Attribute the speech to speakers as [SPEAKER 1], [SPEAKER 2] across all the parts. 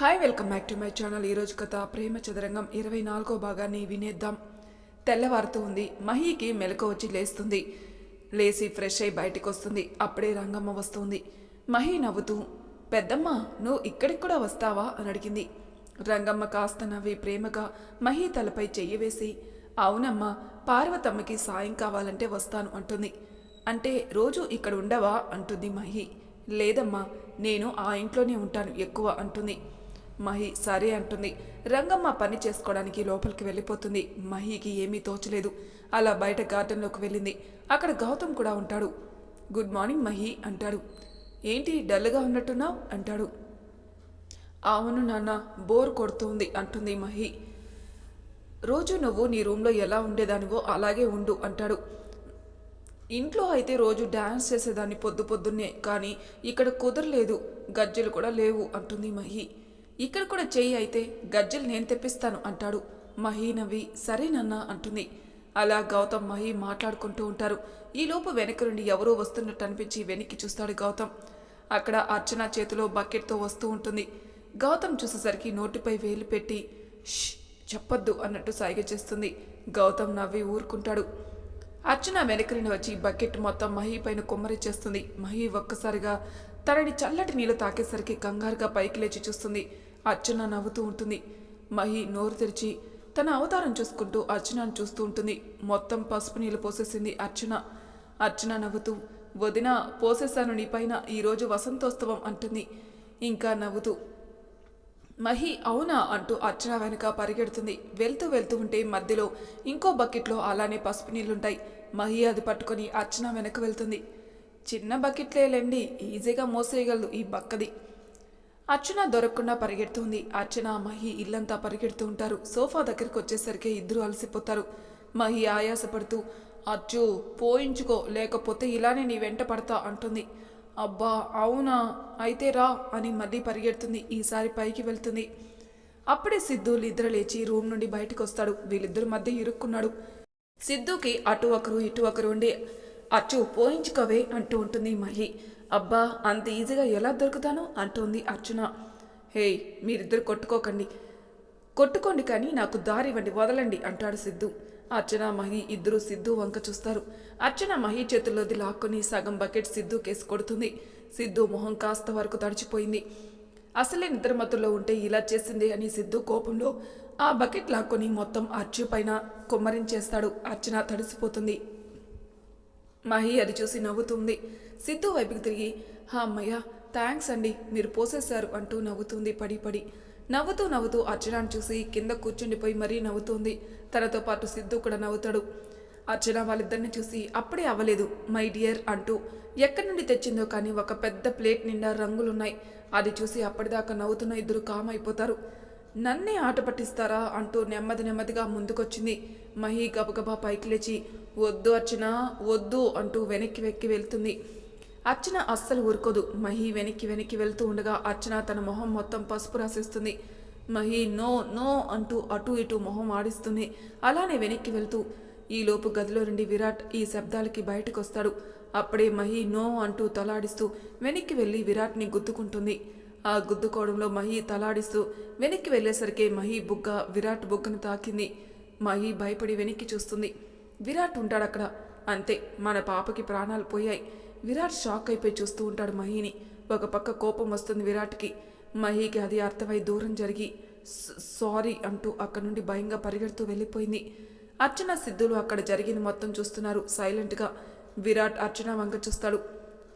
[SPEAKER 1] Hi welcome back to my channel ఈరోజు కథ ప్రేమ చదరంగం ఇరవై నాలుగో భాగాన్ని వినేద్దాం. తెల్లవారుతూ ఉంది మహీకి మెలకు వచ్చి లేస్తుంది. లేచి ఫ్రెష్ అయి బయటకు వస్తుంది అప్పుడే రంగమ్మ వస్తుంది. మహి నవ్వుతూ పెద్దమ్మ నువ్వు ఇక్కడికి కూడా వస్తావా? అని అడిగింది. రంగమ్మ కాస్త నవ్వి ప్రేమగా మహి తలపై చెయ్యి వేసి అవునమ్మా పార్వతమ్మకి సాయం కావాలంటే వస్తాను అంటుంది. అంటే రోజు ఇక్కడ ఉండవా? అంటుంది మహి. లేదమ్మా నేను ఆ ఇంట్లోనే ఉంటాను ఎక్కువ అంటుంది. మహి సరే అంటుంది. రంగమ్మ పని చేసుకోవడానికి లోపలికి వెళ్ళిపోతుంది. మహికి ఏమీ తోచలేదు. అలా బయట గార్డెన్లోకి వెళ్ళింది. అక్కడ గౌతమ్ కూడా ఉంటాడు. గుడ్ మార్నింగ్ మహి అంటాడు. ఏంటి డల్గా ఉన్నట్టున్నావు? అంటాడు. అవును నాన్న బోర్ కొడుతుంది అంటుంది మహి. రోజు నువ్వు నీ రూమ్లో ఎలా ఉండేదానివో అలాగే ఉండు అంటాడు. ఇంట్లో అయితే రోజు డ్యాన్స్ చేసేదాన్ని పొద్దు పొద్దున్నే కానీ ఇక్కడ కుదరలేదు. గజ్జెలు కూడా లేవు అంటుంది మహి. ఇక్కడ కూడా చెయ్యి అయితే గజ్జెలు నేను తెప్పిస్తాను అంటాడు. మహి నవ్వి సరేనన్నా అంటుంది. అలా గౌతమ్ మహి మాట్లాడుకుంటూ ఉంటారు. ఈలోపు వెనక నుండి ఎవరో వస్తున్నట్టు అనిపించి వెనక్కి చూస్తాడు గౌతమ్. అక్కడ అర్చన చేతిలో బకెట్తో వస్తూ ఉంటుంది. గౌతమ్ చూసేసరికి నోటిపై వేలు పెట్టి "ష్, చెప్పొద్దు అన్నట్టు సైగ చేస్తుంది. గౌతమ్ నవ్వి ఊరుకుంటాడు. అర్చన వెనకరిని వచ్చి బకెట్ మొత్తం మహి పైన కుమ్మరి చేస్తుంది. మహి ఒక్కసారిగా తనని చల్లటి నీళ్ళు తాకేసరికి కంగారుగా పైకి లేచి చూస్తుంది. అర్చన నవ్వుతూ ఉంటుంది. మహి నోరు తెరిచి తన అవతారం చూసుకుంటూ అర్చనను చూస్తూ ఉంటుంది. మొత్తం పసుపు నీళ్ళు పోసేసింది అర్చన. అర్చన నవ్వుతూ వదిన పోసేశాను నీపైన ఈరోజు వసంతోత్సవం అంటుంది. ఇంకా నవ్వుతూ మహి అవునా అంటూ అర్చన వెనుక పరిగెడుతుంది. వెళ్తూ వెళ్తూ ఉంటే మధ్యలో ఇంకో బకెట్లో అలానే పసుపు నీళ్ళుంటాయి. మహి అది పట్టుకొని అర్చన వెనక వెళ్తుంది. చిన్న బకెట్లేలండి. ఈజీగా మోసేయగలదు ఈ బక్కది. అర్చన దొరకకుండా పరిగెడుతుంది. అర్చన మహి ఇల్లంతా పరిగెడుతూ ఉంటారు. సోఫా దగ్గరికి వచ్చేసరికి ఇద్దరు అలసిపోతారు. మహి ఆయాసపడుతూ అచ్చు పోయించుకో లేకపోతే ఇలానే నీ వెంట పడతా అంటుంది. అబ్బా అవునా? అయితే రా అని మళ్ళీ పరిగెడుతుంది. ఈసారి పైకి వెళ్తుంది. అప్పుడే సిద్ధు నిద్ర లేచి రూమ్ నుండి బయటకు వస్తాడు వీళ్ళిద్దరి మధ్య ఇరుక్కున్నాడు. సిద్ధుకి అటు ఒకరు ఇటు ఒకరు ఉండి అచ్చు పోయించుకోవే అంటూ ఉంటుంది మహి. అబ్బా అంత ఈజీగా ఎలా దొరుకుతాను అంటోంది అర్చన. హేయ్ మీరిద్దరు కొట్టుకోకండి. కొట్టుకోండి కానీ నాకు దారి ఇవ్వండి వదలండి అంటాడు సిద్ధు. అర్చన మహి ఇద్దరు సిద్ధు వంక చూస్తారు. అర్చన మహి చేతుల్లోది లాక్కొని సగం బకెట్ సిద్ధు కేసు కొడుతుంది. సిద్ధు మొహం కాస్త వరకు తడిచిపోయింది. అసలే నిద్రమత్తులో ఉంటే ఇలా చేసింది అని సిద్ధు కోపంలో ఆ బకెట్ లాక్కొని మొత్తం అర్చు పైన కొమ్మరించేస్తాడు. అర్చన తడిసిపోతుంది. మహి అది చూసి నవ్వుతుంది. సిద్ధు వైపుకి తిరిగి హా అమ్మయ్య థ్యాంక్స్ అండి. మీరు పోసేశారు అంటూ నవ్వుతుంది పడి పడి. నవ్వుతూ నవ్వుతూ అర్చనాను చూసి కింద కూర్చుండిపోయి మరీ నవ్వుతుంది. తనతో పాటు సిద్ధు కూడా నవ్వుతాడు. అర్చన వాళ్ళిద్దరిని చూసి అప్పుడే అవ్వలేదు మై డియర్ అంటూ ఎక్కడి నుండి తెచ్చిందో కానీ ఒక పెద్ద ప్లేట్ నిండా రంగులున్నాయి. అది చూసి అప్పటిదాకా నవ్వుతున్న ఇద్దరు కామ్ అయిపోతారు. నన్నే ఆట పట్టిస్తారా అంటూ నెమ్మది నెమ్మదిగా ముందుకొచ్చింది. మహి గబగబా పైకి లేచి వద్దు అర్చన వద్దు అంటూ వెనక్కి వెక్కి వెళ్తుంది. అర్చన అస్సలు ఊరుకోదు. మహి వెనక్కి వెనక్కి వెళ్తూ ఉండగా అర్చన తన మొహం మొత్తం పసుపు రాసేస్తుంది. మహి నో నో అంటూ అటు ఇటు మొహం ఆడిస్తుంది. అలానే వెనక్కి వెళ్తూ ఈలోపు గదిలో నుండి విరాట్ ఈ శబ్దాలకి బయటకు వస్తాడు అప్పుడే మహి నో అంటూ తలాడిస్తూ వెనక్కి వెళ్ళి విరాట్ని గుద్దుకుంటుంది. ఆ గుద్దుకోవడంలో మహి తలాడిస్తూ వెనక్కి వెళ్ళేసరికి మహి బుగ్గ విరాట్ బుగ్గను తాకింది. మహి భయపడి వెనక్కి చూస్తుంది. విరాట్ ఉంటాడు అక్కడ. అంతే మన పాపకి ప్రాణాలు పోయాయి. విరాట్ షాక్ అయిపోయి చూస్తూ ఉంటాడు మహిని. ఒక పక్క కోపం వస్తుంది విరాట్కి. మహికి అది అర్థమై దూరం జరిగి సారీ అంటూ అక్కడి నుండి భయంగా పరిగెడుతూ వెళ్ళిపోయింది. అర్చన సిద్ధులు అక్కడ జరిగిన మొత్తం చూస్తున్నారు సైలెంట్గా. విరాట్ అర్చన వంక చూస్తాడు.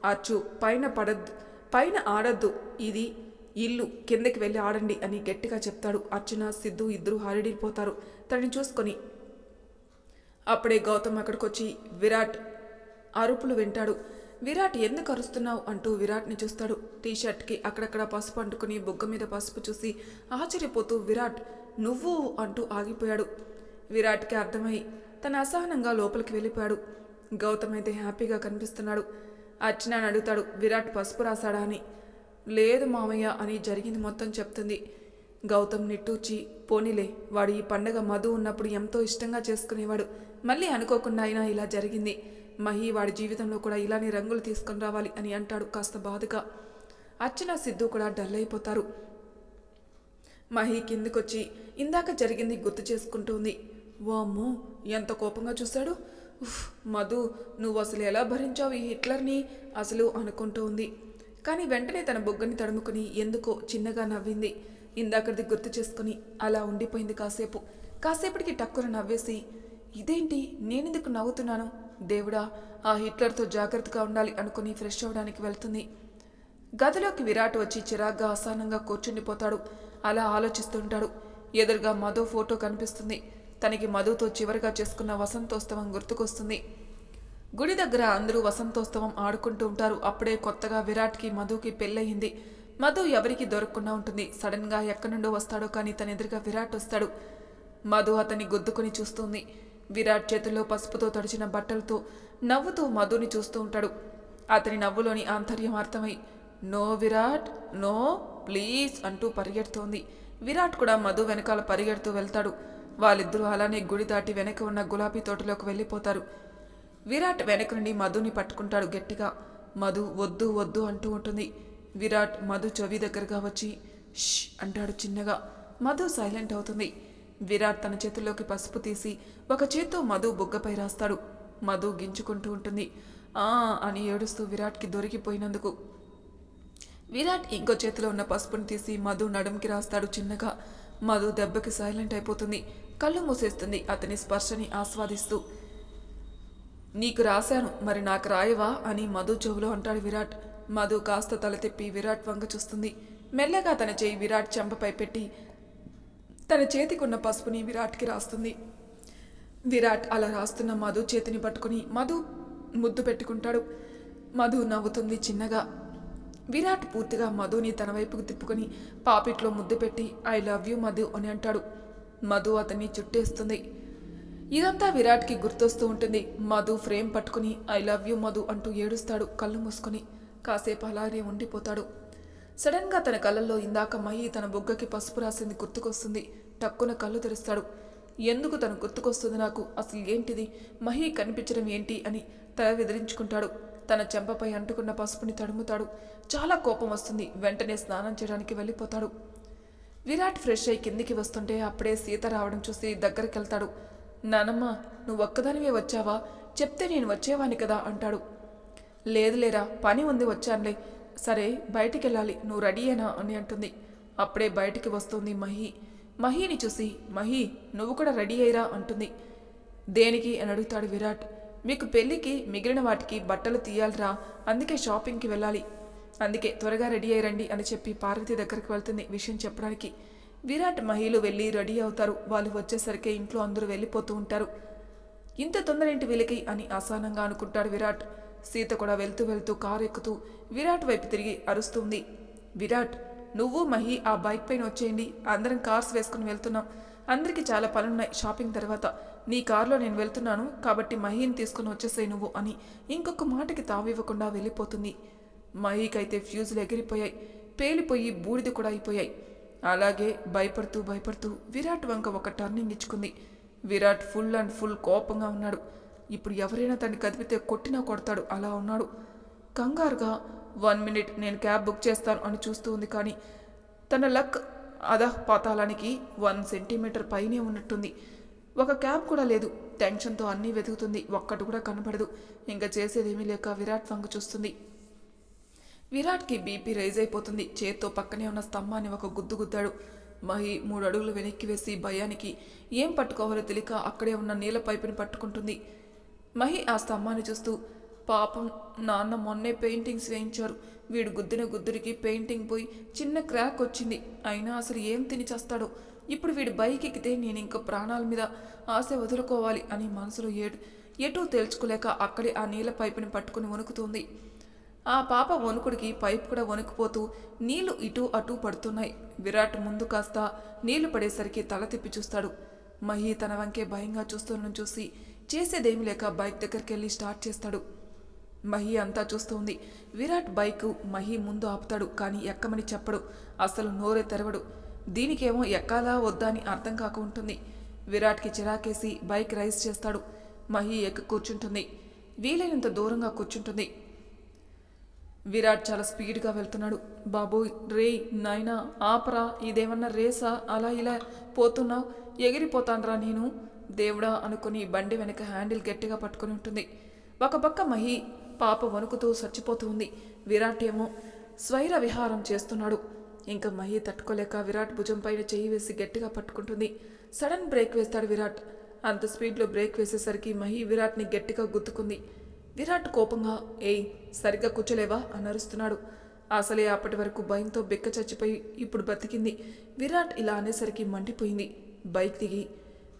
[SPEAKER 1] అచ్చు పైన పడద్దు. పైన ఆడద్దు. ఇది ఇల్లు. కిందకి వెళ్ళి ఆడండి అని గట్టిగా చెప్తాడు. అర్చన సిద్ధు ఇద్దరు హారిడిపోతారు. తనని చూసుకొని అప్పుడే గౌతమ్ అక్కడికి వచ్చి విరాట్! అరుపులు వింటాడు. విరాట్ ఎందుకు అరుస్తున్నావు? అంటూ విరాట్ని చూస్తాడు. టీషర్ట్కి అక్కడక్కడ పసుపు అంటుకుని బుగ్గ మీద పసుపు చూసి ఆశ్చర్యపోతూ విరాట్ నువ్వు! అంటూ ఆగిపోయాడు. విరాట్కి అర్థమై తన అసహనంగా లోపలికి వెళ్ళిపోయాడు. గౌతమ్ అయితే హ్యాపీగా కనిపిస్తున్నాడు. అర్చనని అడుగుతాడు. విరాట్ పసుపు రాశాడా అని. లేదు మామయ్య అని జరిగింది మొత్తం చెప్తుంది. గౌతమ్ నిట్టూచి పోనీలే వాడు ఈ పండగ మధు ఉన్నప్పుడు ఎంతో ఇష్టంగా చేసుకునేవాడు. మళ్ళీ అనుకోకుండా అయినా ఇలా జరిగింది. మహి వాడి జీవితంలో కూడా ఇలానే రంగులు తీసుకొని రావాలి అని అంటాడు కాస్త బాధగా. అర్చన సిద్ధు కూడా డల్ అయిపోతారు. మహి కిందికొచ్చి ఇందాక జరిగింది గుర్తు చేసుకుంటుంది. వామ్మో ఎంత కోపంగా చూశాడు. మధు నువ్వు అసలు ఎలా భరించావు ఈ హిట్లర్ని? అసలు అనుకుంటూ ఉంది. కానీ వెంటనే తన బొగ్గని తడుముకుని ఎందుకో చిన్నగా నవ్వింది. ఇందాకది గుర్తు చేసుకుని అలా ఉండిపోయింది కాసేపు. కాసేపటికి టక్కున నవ్వేసి ఇదేంటి? నేనెందుకు నవ్వుతున్నాను? దేవుడా ఆ హిట్లర్తో జాగ్రత్తగా ఉండాలి అనుకుని ఫ్రెష్ అవ్వడానికి వెళ్తుంది. గదిలోకి విరాట్ వచ్చి చిరాగ్గా అసహనంగా కూర్చుండిపోతాడు. అలా ఆలోచిస్తుంటాడు. ఎదురుగా మధు ఫోటో కనిపిస్తుంది. తనకి మధుతో చివరిగా చేసుకున్న వసంతోత్సవం గుర్తుకొస్తుంది. గుడి దగ్గర అందరూ వసంతోత్సవం ఆడుకుంటూ ఉంటారు. అప్పుడే కొత్తగా విరాట్కి మధుకి పెళ్ళయింది. మధు ఎవరికి దొరకకుండా ఉంటుంది. సడన్గా ఎక్కడి నుండో వస్తాడో కానీ తన ఎదురుగా విరాట్ వస్తాడు. మధు అతన్ని గుద్దుకొని చూస్తుంది. విరాట్ చేతుల్లో పసుపుతో తడిచిన బట్టలతో నవ్వుతూ మధుని చూస్తూ ఉంటాడు. అతని నవ్వులోని ఆంతర్యం అర్థమై నో విరాట్ నో ప్లీజ్ అంటూ పరిగెడుతోంది. విరాట్ కూడా మధు వెనకాల పరిగెడుతూ వెళ్తాడు. వాళ్ళిద్దరూ అలానే గుడి దాటి వెనక ఉన్న గులాబీ తోటలోకి వెళ్ళిపోతారు. విరాట్ వెనక నుండి మధుని పట్టుకుంటాడు గట్టిగా. మధు వద్దు వద్దు అంటూ ఉంటుంది. విరాట్ మధు చెవి దగ్గరగా వచ్చి ష్ అంటాడు చిన్నగా. మధు సైలెంట్ అవుతుంది. విరాట్ తన చేతుల్లోకి పసుపు తీసి ఒక చేత్తో మధు బుగ్గపై రాస్తాడు. మధు గించుకుంటూ ఉంటుంది. ఆ అని ఏడుస్తూ విరాట్కి దొరికిపోయినందుకు. విరాట్ ఇంకో చేతిలో ఉన్న పసుపుని తీసి మధు నడుంకి రాస్తాడు చిన్నగా. మధు దెబ్బకి సైలెంట్ అయిపోతుంది. కళ్ళు మూసేస్తుంది అతని స్పర్శని ఆస్వాదిస్తూ. నీకు రాశాను మరి నాకు రాయవా అని మధు చెవులో అంటాడు విరాట్. మధు కాస్త తల తిప్పి విరాట్ వంగ చూస్తుంది. మెల్లగా తన చేయి విరాట్ చెంపపై పెట్టి తన చేతికున్న పసుపుని విరాట్కి రాస్తుంది. విరాట్ అలా రాస్తున్న మధు చేతిని పట్టుకుని మధు ముద్దు పెట్టుకుంటాడు. మధు నవ్వుతుంది చిన్నగా. విరాట్ పూర్తిగా మధుని తన వైపుకు తిప్పుకొని పాపిట్లో ముద్దు పెట్టి ఐ లవ్ యూ మధు అని అంటాడు. మధు అతన్ని చుట్టేస్తుంది. ఇదంతా విరాట్కి గుర్తొస్తూ ఉంటుంది. మధు ఫ్రేమ్ పట్టుకుని ఐ లవ్ యూ మధు అంటూ ఏడుస్తాడు కళ్ళు మూసుకొని. కాసేపు అలాగే ఉండిపోతాడు. సడన్గా తన కళ్ళల్లో ఇందాక మహి తన బొగ్గకి పసుపు రాసింది గుర్తుకొస్తుంది. టక్కున కళ్ళు తెరుస్తాడు. ఎందుకు తను గుర్తుకొస్తుంది నాకు? అసలు ఏంటిది? మహి కనిపించడం ఏంటి? అని తల విదిరించుకుంటాడు తన చెంపపై అంటుకున్న పసుపుని తడుముతాడు. చాలా కోపం వస్తుంది. వెంటనే స్నానం చేయడానికి వెళ్ళిపోతాడు. విరాట్ ఫ్రెష్ అయి కిందికి వస్తుంటే అప్పుడే సీత రావడం చూసి దగ్గరికి వెళ్తాడు నానమ్మ నువ్వు ఒక్కదానివే వచ్చావా? చెప్తే నేను వచ్చేవాని కదా అంటాడు. లేదు లేరా పని ఉంది వచ్చానులే. సరే బయటికి వెళ్ళాలి నువ్వు రెడీయేనా అని అంటుంది. అప్పుడే బయటికి వస్తుంది మహి. మహిని చూసి మహి నువ్వు కూడా రెడీ అయ్యిరా అంటుంది. దేనికి అని అడుగుతాడు విరాట్. మీకు పెళ్ళికి మిగిలిన వాటికి బట్టలు తీయాలిరా. అందుకే షాపింగ్కి వెళ్ళాలి. అందుకే త్వరగా రెడీ అయ్యండి అని చెప్పి పార్వతి దగ్గరికి వెళ్తుంది విషయం చెప్పడానికి. విరాట్ మహిళలు వెళ్ళి రెడీ అవుతారు. వాళ్ళు వచ్చేసరికి ఇంట్లో అందరూ వెళ్ళిపోతూ ఉంటారు. ఇంత తొందర ఏంటి వీళ్ళకి అని అసహనంగా అనుకుంటాడు విరాట్. సీత కూడా వెళ్తూ వెళ్తూ కారు ఎక్కుతూ విరాట్ వైపు తిరిగి అరుస్తుంది. విరాట్ నువ్వు మహి ఆ బైక్ పైన వచ్చేయండి. అందరం కార్స్ వేసుకుని వెళ్తున్నాం. అందరికీ చాలా పనులున్నాయి షాపింగ్ తర్వాత. నీ కారులో నేను వెళ్తున్నాను కాబట్టి మహిని తీసుకుని వచ్చేసాయి నువ్వు అని ఇంకొక మాటకి తావివ్వకుండా వెళ్ళిపోతుంది. మహీకైతే ఫ్యూజులు ఎగిరిపోయాయి పేలిపోయి బూడిద కూడా అయిపోయాయి. అలాగే భయపడుతూ భయపడుతూ విరాట్ వంక ఒక టర్నింగ్ ఇచ్చుకుంది. విరాట్ ఫుల్ అండ్ ఫుల్ కోపంగా ఉన్నాడు. ఇప్పుడు ఎవరైనా తన్ని కదిపితే కొట్టినా కొడతాడు అలా ఉన్నాడు. కంగారుగా వన్ మినిట్ నేను క్యాబ్ బుక్ చేస్తాను అని చూస్తూ ఉంది కానీ తన లక్ అధ పాతాళానికి వన్ సెంటీమీటర్ పైనే ఉన్నట్టుంది. ఒక క్యాబ్ కూడా లేదు. టెన్షన్తో అన్నీ వెతుకుతుంది. ఒక్కటి కూడా కనపడదు. ఇంకా చేసేదేమీ లేక విరాట్ వంక చూస్తుంది. విరాట్కి బీపీ రైజ్ అయిపోతుంది. చేత్తో పక్కనే ఉన్న స్తంభాన్ని ఒక గుద్దు గుద్దాడు. మహి మూడు అడుగులు వెనక్కి వేసి భయానికి ఏం పట్టుకోవాలో తెలియక అక్కడే ఉన్న నీళ్ళ పైపుని పట్టుకుంటుంది. మహి ఆ స్తంభాన్ని చూస్తూ పాపం నాన్న మొన్నే పెయింటింగ్స్ వేయించారు. వీడు గుద్దిన గుద్దురికి పెయింటింగ్ పోయి చిన్న క్రాక్ వచ్చింది. అయినా అసలు ఏం తిని చేస్తాడో? ఇప్పుడు వీడు బైక్ ఎక్కితే నేను ఇంక ప్రాణాల మీద ఆశ వదులుకోవాలి అని మనసులో ఏడు. ఎటూ తేల్చుకోలేక అక్కడే ఆ నీళ్ళ పైపుని పట్టుకుని వణుకుతుంది. ఆ పాప వణుకుడికి పైపు కూడా వణుకుపోతూ నీళ్ళు ఇటు అటు పడుతున్నాయి. విరాట్ ముందు కాస్త నీళ్ళు పడేసరికి తల తిప్పి చూస్తాడు. మహి తన వంకే భయంగా చూస్తున్న చూసి చేసేదేమీ లేక బైక్ దగ్గరికి వెళ్ళి స్టార్ట్ చేస్తాడు. మహి అంతా చూస్తోంది. విరాట్ బైక్ మహి ముందు ఆపుతాడు కానీ ఎక్కమని చెప్పడు. అసలు నోరే తెరవడు. దీనికేమో ఎక్కాలా వద్దా అని అర్థం కాక ఉంటుంది. విరాట్కి చిరాకేసి బైక్ రైస్ చేస్తాడు. మహి ఎక్కి కూర్చుంటుంది. వీలైనంత దూరంగా కూర్చుంటుంది. విరాట్ చాలా స్పీడ్గా వెళ్తున్నాడు. బాబు రే నాయనా ఆపరా ఇదేమన్నా రేసా? అలా ఇలా పోతున్నావు? ఎగిరిపోతానరా నేను. దేవుడా అనుకుని బండి వెనక హ్యాండిల్ గట్టిగా పట్టుకుని ఉంటుంది. ఒక పక్క మహి పాప వణుకుతూ చచ్చిపోతూ ఉంది. విరాట్ ఏమో స్వైర విహారం చేస్తున్నాడు. ఇంకా మహి తట్టుకోలేక విరాట్ భుజం పైన చెయ్యి వేసి గట్టిగా పట్టుకుంటుంది. సడన్ బ్రేక్ వేస్తాడు విరాట్. అంత స్పీడ్లో బ్రేక్ వేసేసరికి మహి విరాట్ని గట్టిగా గుద్దుకుంది. విరాట్ కోపంగా ఏయ్ సరిగ్గా కూర్చోలేవా? అని అరుస్తున్నాడు అసలే అప్పటి వరకు భయంతో బెక్క చచ్చిపోయి ఇప్పుడు బతికింది. విరాట్ ఇలా అనేసరికి మండిపోయింది. బైక్ దిగి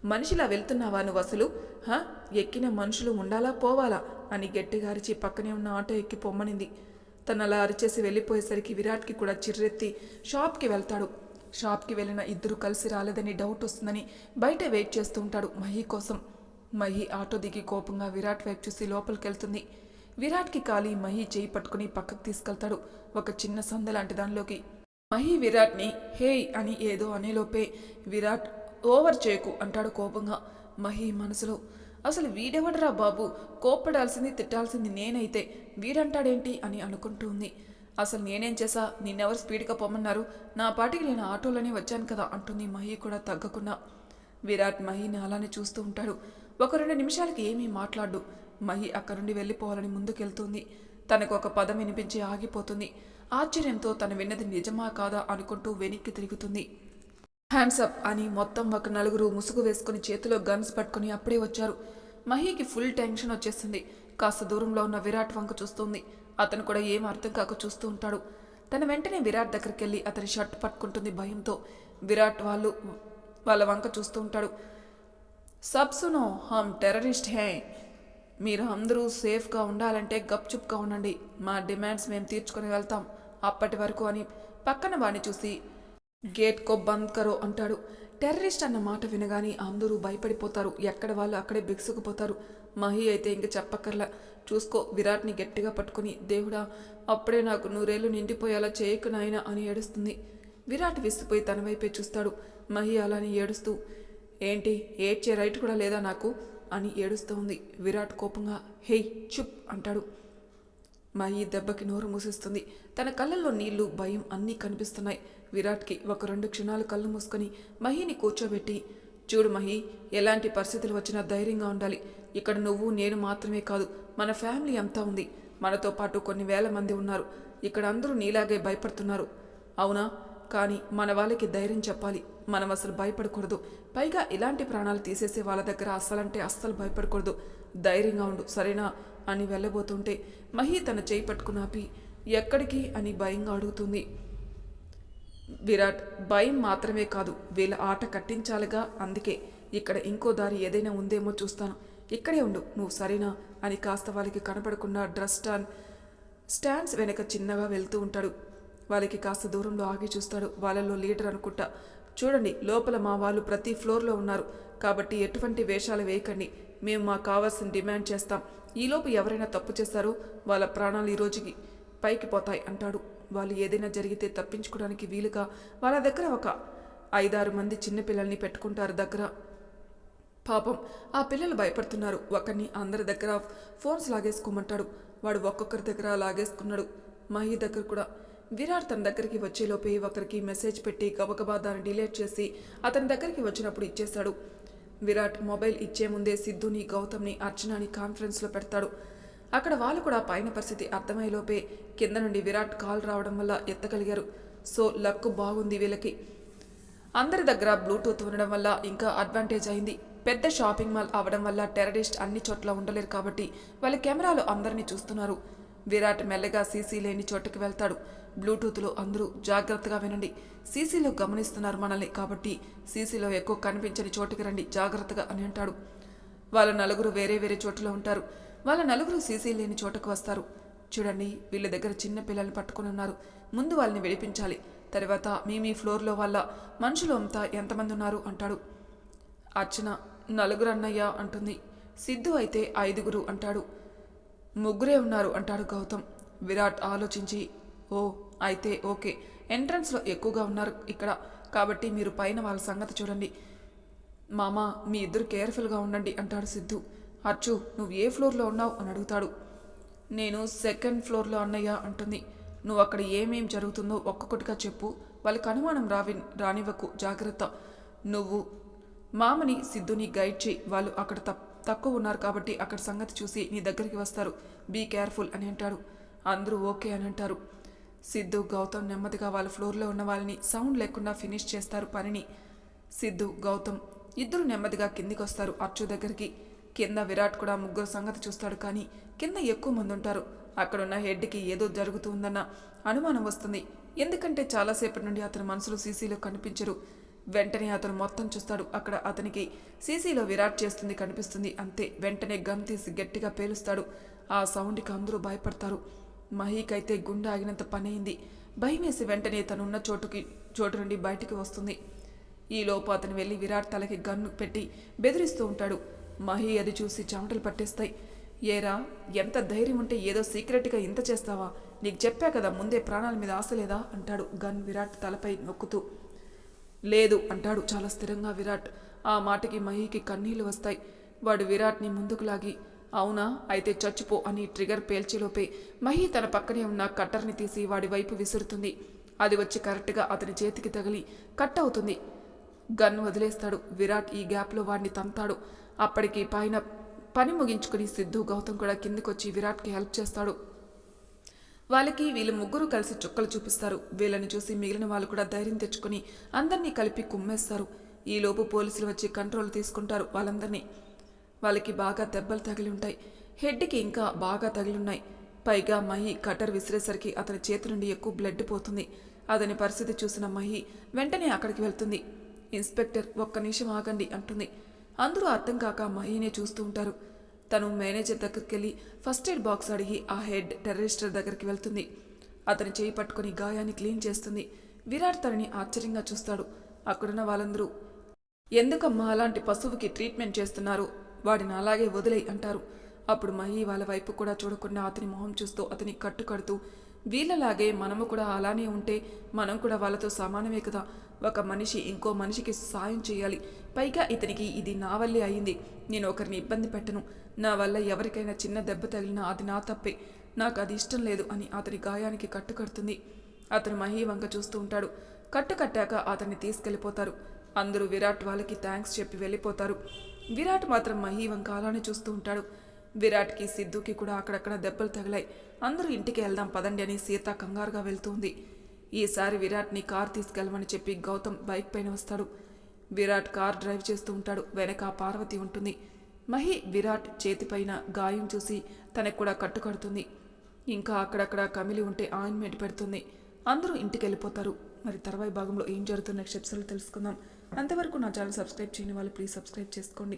[SPEAKER 1] మనిషిలా వెళ్తున్నావా నువ్వు అసలు? హా? ఎక్కిన మనుషులు ఉండాలా పోవాలా? అని గట్టిగా అరిచి పక్కనే ఉన్న ఆటో ఎక్కి పొమ్మనింది. తను అలా అరిచేసి వెళ్ళిపోయేసరికి విరాట్కి కూడా చిర్రెత్తి షాప్కి వెళ్తాడు. షాప్కి వెళ్ళిన ఇద్దరు కలిసి రాలేదని డౌట్ వస్తుందని బయట వెయిట్ చేస్తూ ఉంటాడు మహి కోసం. మహి ఆటో దిగి కోపంగా విరాట్ వైపు చూసి లోపలికి వెళ్తుంది విరాట్కి కాలి మహి చేయి పట్టుకుని పక్కకు తీసుకెళ్తాడు ఒక చిన్న సంద లాంటి దానిలోకి. మహి విరాట్ని హేయ్ అని ఏదో అనేలోపే విరాట్ ఓవర్ చేయకు అంటాడు కోపంగా. మహి మనసులో అసలు వీడెవడరా బాబు? కోప్పడాల్సింది తిట్టాల్సింది నేనైతే. వీడంటాడేంటి అని అనుకుంటూ ఉంది అసలు నేనేం చేసా నిన్నెవరు స్పీడ్గా పొమ్మన్నారు నా పాటికి నేను ఆటోలోనే వచ్చాను కదా అంటుంది మహి కూడా తగ్గకుండా. విరాట్ మహిని అలానే చూస్తూ ఉంటాడు. ఒక రెండు నిమిషాలకి ఏమీ మాట్లాడు. మహి అక్కడి నుండి వెళ్ళిపోవాలని ముందుకెళ్తుంది. తనకు ఒక పదం వినిపించి ఆగిపోతుంది. ఆశ్చర్యంతో తను విన్నది నిజమా కాదా అనుకుంటూ వెనక్కి తిరుగుతుంది. హ్యాండ్స్ అప్ అని మొత్తం ఒక నలుగురు ముసుగు వేసుకుని చేతిలో గన్స్ పట్టుకుని అప్పుడే వచ్చారు. మహీకి ఫుల్ టెన్షన్ వచ్చేసింది. కాస్త దూరంలో ఉన్న విరాట్ వంక చూస్తుంది. అతను కూడా ఏం అర్థం కాక చూస్తూ ఉంటాడు. తన వెంటనే విరాట్ దగ్గరికి వెళ్ళి అతని షర్ట్ పట్టుకుంటుంది భయంతో. విరాట్ వాళ్ళు వాళ్ళ వంక చూస్తూ ఉంటాడు. సబ్సునో హమ్ టెర్రరిస్ట్ హే. మీరు అందరూ సేఫ్గా ఉండాలంటే గప్చుప్గా ఉండండి. మా డిమాండ్స్ మేము తీర్చుకొని వెళ్తాం. అప్పటి వరకు అని పక్కన వాడిని చూసి గేట్ కో బంద్ కరో అంటాడు. టెర్రరిస్ట్ అన్న మాట వినగానే అందరూ భయపడిపోతారు. ఎక్కడ వాళ్ళు అక్కడే బిగుసుకుపోతారు. మహి అయితే ఇంక చెప్పక్కర్లా. చూసుకో విరాట్ని గట్టిగా పట్టుకుని దేవుడా అప్పుడే నాకు నూరేళ్ళు నిండిపోయేలా చేయకు నాయనా అని ఏడుస్తుంది. విరాట్ విసిపోయి తన వైపే చూస్తాడు. మహి అలాని ఏడుస్తూ ఏంటి ఏడ్చే రైట్ కూడా లేదా నాకు? అని ఏడుస్తూ ఉంది విరాట్ కోపంగా హేయ్ చుప్ అంటాడు. మహి దెబ్బకి నోరు మూసేస్తుంది. తన కళ్ళల్లో నీళ్ళు భయం అన్నీ కనిపిస్తున్నాయి. విరాట్కి ఒక రెండు క్షణాలు కళ్ళు మూసుకొని మహిని కూర్చోబెట్టి చూడు మహి ఎలాంటి పరిస్థితులు వచ్చినా ధైర్యంగా ఉండాలి. ఇక్కడ నువ్వు నేను మాత్రమే కాదు మన ఫ్యామిలీ అంతా ఉంది. మనతో పాటు కొన్ని వేల మంది ఉన్నారు. ఇక్కడ అందరూ నీలాగే భయపడుతున్నారు. అవునా? కానీ మన వాళ్ళకి ధైర్యం చెప్పాలి. మనం అసలు భయపడకూడదు. పైగా ఇలాంటి ప్రాణాలు తీసేసే వాళ్ళ దగ్గర అస్సలంటే అస్సలు భయపడకూడదు. ధైర్యంగా ఉండు సరేనా? అని వెళ్ళబోతుంటే మహి తన చేయి పట్టుకుని ఆపి ఎక్కడికి? అని భయంగా అడుగుతుంది. విరాట్ భయం మాత్రమే కాదు. వీళ్ళ ఆట కట్టించాలిగా. అందుకే ఇక్కడ ఇంకో దారి ఏదైనా ఉందేమో చూస్తాను. ఇక్కడే ఉండు. నువ్వు సరేనా? అని కాస్త వాళ్ళకి కనపడకుండా డ్రస్ స్టాండ్ స్టాండ్స్ వెనక చిన్నగా వెళ్తూ ఉంటాడు. వాళ్ళకి కాస్త దూరంలో ఆగి చూస్తాడు. వాళ్ళల్లో లీడర్ అనుకుంటా చూడండి లోపల మా వాళ్ళు ప్రతి ఫ్లోర్లో ఉన్నారు. కాబట్టి ఎటువంటి వేషాలు వేయకండి. మేము మాకు కావాల్సిన డిమాండ్ చేస్తాం. ఈలోపు ఎవరైనా తప్పు చేస్తారో వాళ్ళ ప్రాణాలు ఈ రోజుకి పైకి పోతాయి అంటాడు. వాళ్ళు ఏదైనా జరిగితే తప్పించుకోవడానికి వీలుగా వాళ్ళ దగ్గర ఒక ఐదారు మంది చిన్నపిల్లల్ని పెట్టుకుంటారు దగ్గర. పాపం ఆ పిల్లలు భయపడుతున్నారు. ఒకరిని అందరి దగ్గర ఫోన్స్ లాగేసుకోమంటాడు. వాడు ఒక్కొక్కరి దగ్గర లాగేసుకున్నాడు. మహి దగ్గర కూడా. విరాట్ తన దగ్గరికి వచ్చేలోపే ఒకరికి మెసేజ్ పెట్టి గబగబా దాన్ని డిలీట్ చేసి అతని దగ్గరికి వచ్చినప్పుడు ఇచ్చేశాడు. విరాట్ మొబైల్ ఇచ్చే ముందే సిద్ధుని గౌతమ్ని అర్చనాని కాన్ఫరెన్స్లో పెడతాడు. అక్కడ వాళ్ళు కూడా పైన పరిస్థితి అర్థమయ్యేలోపే కింద నుండి విరాట్ కాల్ రావడం వల్ల ఎత్తగలిగారు. సో లక్ బాగుంది వీళ్ళకి. అందరి దగ్గర బ్లూటూత్ ఉండడం వల్ల ఇంకా అడ్వాంటేజ్ అయింది. పెద్ద షాపింగ్ మాల్ అవడం వల్ల టెర్రరిస్ట్ అన్ని చోట్ల ఉండలేరు కాబట్టి వాళ్ళ కెమెరాలు అందరినీ చూస్తున్నారు. విరాట్ మెల్లగా సీసీ లేని చోటుకి వెళ్తాడు. బ్లూటూత్లో అందరూ జాగ్రత్తగా వినండి. సీసీలో గమనిస్తున్నారు మనల్ని కాబట్టి సీసీలో ఎక్కువ కనిపించని చోటుకి రండి జాగ్రత్తగా అని అంటాడు. వాళ్ళ నలుగురు వేరే వేరే చోట్ల ఉంటారు. వాళ్ళ నలుగురు సీసీ లేని చోటకు వస్తారు. చూడండి వీళ్ళ దగ్గర చిన్న పిల్లల్ని పట్టుకుని ఉన్నారు. ముందు వాళ్ళని విడిపించాలి. తర్వాత మీ మీ ఫ్లోర్లో వాళ్ళ మనుషులు అంతా ఎంతమంది ఉన్నారు అంటాడు. అర్చన నలుగురు అన్నయ్య అంటుంది. సిద్ధు అయితే ఐదుగురు అంటాడు. ముగ్గురే ఉన్నారు అంటాడు గౌతమ్. విరాట్ ఆలోచించి ఓ అయితే ఓకే. ఎంట్రన్స్లో ఎక్కువగా ఉన్నారు ఇక్కడ. కాబట్టి మీరు పైన వాళ్ళ సంగతి చూడండి. మామ మీ ఇద్దరు కేర్ఫుల్గా ఉండండి అంటాడు సిద్ధు. అర్చు నువ్వు ఏ ఫ్లోర్లో ఉన్నావు అని అడుగుతాడు. నేను సెకండ్ ఫ్లోర్లో అన్నయ్య అంటుంది. నువ్వు అక్కడ ఏమేం జరుగుతుందో ఒక్కొక్కటిగా చెప్పు. వాళ్ళకి అనుమానం రావి రానివ్వకు. జాగ్రత్త. నువ్వు మామని సిద్ధుని గైడ్ చేయి. వాళ్ళు అక్కడ తప్ప తక్కువ ఉన్నారు కాబట్టి అక్కడ సంగతి చూసి నీ దగ్గరికి వస్తారు. బీ కేర్ఫుల్ అని అంటాడు. అందరూ ఓకే అని అంటారు. సిద్ధు గౌతమ్ నెమ్మదిగా వాళ్ళ ఫ్లోర్లో ఉన్న వాళ్ళని సౌండ్ లేకుండా ఫినిష్ చేస్తారు పనిని. సిద్ధు గౌతమ్ ఇద్దరు నెమ్మదిగా కిందికి వస్తారు అర్చు దగ్గరికి. కింద విరాట్ కూడా ముగ్గురు సంగతి చూస్తాడు కానీ కింద ఎక్కువ మంది ఉంటారు. అక్కడున్న హెడ్కి ఏదో జరుగుతుందన్న అనుమానం వస్తుంది. ఎందుకంటే చాలాసేపటి నుండి అతని మనసులో సీసీలో కనిపించరు. వెంటనే అతను మొత్తం చూస్తాడు. అక్కడ అతనికి సీసీలో విరాట్ చేస్తుంది కనిపిస్తుంది. అంతే. వెంటనే గన్ తీసి గట్టిగా పేలుస్తాడు. ఆ సౌండ్కి అందరూ భయపడతారు. మహీకైతే గుండె ఆగినంత పని అయింది భయమేసి వెంటనే తనున్న చోటుకి చోటు నుండి బయటికి వస్తుంది. ఈలోపు అతను వెళ్ళి విరాట్ తలకి గన్ను పెట్టి బెదిరిస్తూ ఉంటాడు. మహి అది చూసి చెమటలు పట్టేస్తాయి. ఏరా ఎంత ధైర్యం ఉంటే ఏదో సీక్రెట్గా ఇంత చేస్తావా? నీకు చెప్పా కదా ముందే ప్రాణాల మీద ఆశ లేదా అంటాడు గన్ విరాట్ తలపై నొక్కుతూ. లేదు అంటాడు చాలా స్థిరంగా విరాట్. ఆ మాటకి మహికి కన్నీళ్ళు వస్తాయి. వాడు విరాట్ని ముందుకు లాగి అవునా? అయితే చచ్చిపో అని ట్రిగర్ పేల్చిలోపే మహి తన పక్కనే ఉన్న కట్టర్ని తీసి వాడి వైపు విసురుతుంది. అది వచ్చి కరెక్ట్గా అతని చేతికి తగిలి కట్ అవుతుంది. గన్ వదిలేస్తాడు. విరాట్ ఈ గ్యాప్లో వాడిని తంతాడు. అప్పటికి పైన పని ముగించుకుని సిద్ధు గౌతమ్ కూడా కిందికొచ్చి విరాట్కి హెల్ప్ చేస్తాడు. వాళ్ళకి వీళ్ళు ముగ్గురు కలిసి చుక్కలు చూపిస్తారు. వీళ్ళని చూసి మిగిలిన వాళ్ళు కూడా ధైర్యం తెచ్చుకుని అందరినీ కలిపి కుమ్మేస్తారు. ఈలోపు పోలీసులు వచ్చి కంట్రోల్ తీసుకుంటారు వాళ్ళందరినీ. వాళ్ళకి బాగా దెబ్బలు తగిలి ఉంటాయి. హెడ్కి ఇంకా బాగా తగిలున్నాయి. పైగా మహి కటర్ విసిరేసరికి అతని చేతి నుండి ఎక్కువ బ్లడ్ పోతుంది. అతని పరిస్థితి చూసిన మహి వెంటనే అక్కడికి వెళ్తుంది. ఇన్స్పెక్టర్ ఒక్క నిమిషం ఆగండి అంటుంది. అందరూ అర్థం కాక మహినే చూస్తూ ఉంటారు. తను మేనేజర్ దగ్గరికి వెళ్ళి ఫస్ట్ ఎయిడ్ బాక్స్ అడిగి ఆ హెడ్ టెర్రరిస్టర్ దగ్గరికి వెళ్తుంది. అతని చేయి పట్టుకుని గాయాన్ని క్లీన్ చేస్తుంది. విరాట్ తనని ఆశ్చర్యంగా చూస్తాడు. అక్కడున్న వాళ్ళందరూ ఎందుకమ్మా అలాంటి పశువుకి ట్రీట్మెంట్ చేస్తున్నారు? వాడిని అలాగే వదిలేయి అంటారు. అప్పుడు మహి వాళ్ళ వైపు కూడా చూడకుండా అతని మొహం చూస్తూ అతని కట్టుకడుతూ వీళ్ళలాగే మనము కూడా అలానే ఉంటే మనం కూడా వాళ్ళతో సమానమే కదా. ఒక మనిషి ఇంకో మనిషికి సాయం చేయాలి. పైగా ఇతనికి ఇది నా వల్లే అయింది. నేను ఒకరిని ఇబ్బంది పెట్టను. నా వల్ల ఎవరికైనా చిన్న దెబ్బ తగిలినా అది నా తప్పే. నాకు అది ఇష్టం లేదు అని అతని గాయానికి కట్టుకడుతుంది అతను మహీ వంక చూస్తూ ఉంటాడు. కట్టు కట్టాక అతన్ని తీసుకెళ్ళిపోతారు. అందరూ విరాట్ వాళ్ళకి థ్యాంక్స్ చెప్పి వెళ్ళిపోతారు. విరాట్ మాత్రం మహీ వంక అలానే చూస్తూ ఉంటాడు. విరాట్కి సిద్ధుకి కూడా అక్కడక్కడ దెబ్బలు తగిలాయి. అందరూ ఇంటికి వెళ్దాం పదండి అని సీత కంగారుగా వెళ్తుంది. ఈసారి విరాట్ని కార్ తీసుకెళ్ళమని చెప్పి గౌతమ్ బైక్ పైన వస్తాడు. విరాట్ కార్ డ్రైవ్ చేస్తూ ఉంటాడు. వెనక పార్వతి ఉంటుంది. మహి విరాట్ చేతిపైన గాయం చూసి తనకు కూడా కట్టుకడుతుంది. ఇంకా అక్కడక్కడ కమిలి ఉంటే ఆయింట్మెంట్ పెడుతుంది. అందరూ ఇంటికి వెళ్ళిపోతారు. మరి తర్వాయి భాగంలో ఏం జరుగుతున్న స్టెప్స్లో తెలుసుకుందాం. అంతవరకు నా ఛానల్ సబ్స్క్రైబ్ చేయని వాళ్ళు ప్లీజ్ సబ్స్క్రైబ్ చేసుకోండి.